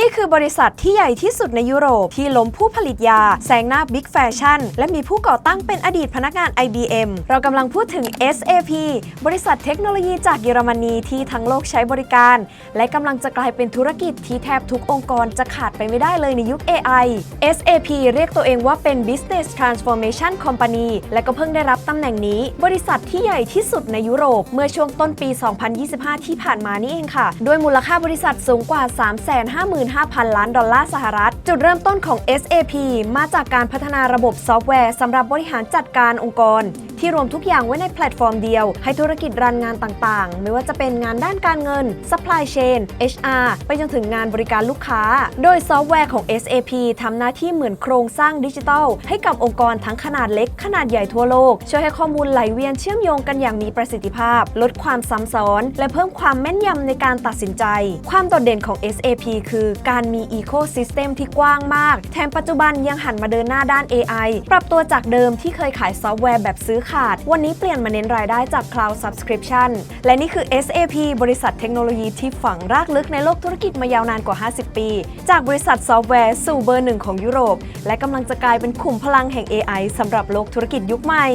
นี่คือบริษัทที่ใหญ่ที่สุดในยุโรป ที่ล้มผู้ผลิตยา แซงหน้า Big Fashion และมีผู้ก่อตั้งเป็นอดีตพนักงาน IBM เรากำลังพูดถึง SAP บริษัทเทคโนโลยีจากเยอรมนีที่ทั้งโลกใช้บริการ และกำลังจะกลายเป็นธุรกิจที่แทบทุกองค์กรจะขาดไปไม่ได้เลยในยุค AI SAP เรียกตัวเองว่าเป็น Business Transformation Company และก็เพิ่งได้รับตำแหน่งนี้ บริษัทที่ใหญ่ที่สุดในยุโรป เมื่อช่วงต้นปี 2025 ที่ผ่านมานี่เองค่ะ ด้วยมูลค่าบริษัทสูงกว่า 3 5 0 0 0 355,000 ล้านดอลลาร์สหรัฐ จุดเริ่มต้นของ SAP มาจากการพัฒนาระบบซอฟต์แวร์สำหรับบริหารจัดการองค์กร ที่รวมทุกอย่างไว้ในแพลตฟอร์มเดียว ให้ธุรกิจรันงานต่างๆ ไม่ว่าจะเป็นงานด้านการเงิน supply chain HR ไปจนถึงงานบริการลูกค้า โดยซอฟต์แวร์ของ SAP ทำหน้าที่เหมือนโครงสร้างดิจิทัล ให้กับองค์กรทั้งขนาดเล็กขนาดใหญ่ทั่วโลก ช่วยให้ข้อมูลไหลเวียนเชื่อมโยงกันอย่างมีประสิทธิภาพ ลดความซ้ำซ้อน และเพิ่มความแม่นยำในการตัดสินใจ ความโดดเด่นของ SAP คือการมี Ecosystem ที่กว้างมาก แถมปัจจุบันยังหันมาเดินหน้าด้าน AI ปรับตัวจากเดิมที่เคยขายซอฟต์แวร์แบบซื้อขาด วันนี้เปลี่ยนมาเน้นรายได้จาก Cloud Subscription และนี่คือ SAP บริษัทเทคโนโลยีที่ฝังรากลึกในโลกธุรกิจมายาวนานกว่า 50 ปี จากบริษัทซอฟต์แวร์สู่เบอร์หนึ่งของยุโรป และกำลังจะกลายเป็นขุมพลังแห่ง AI สำหรับโลกธุรกิจยุคใหม่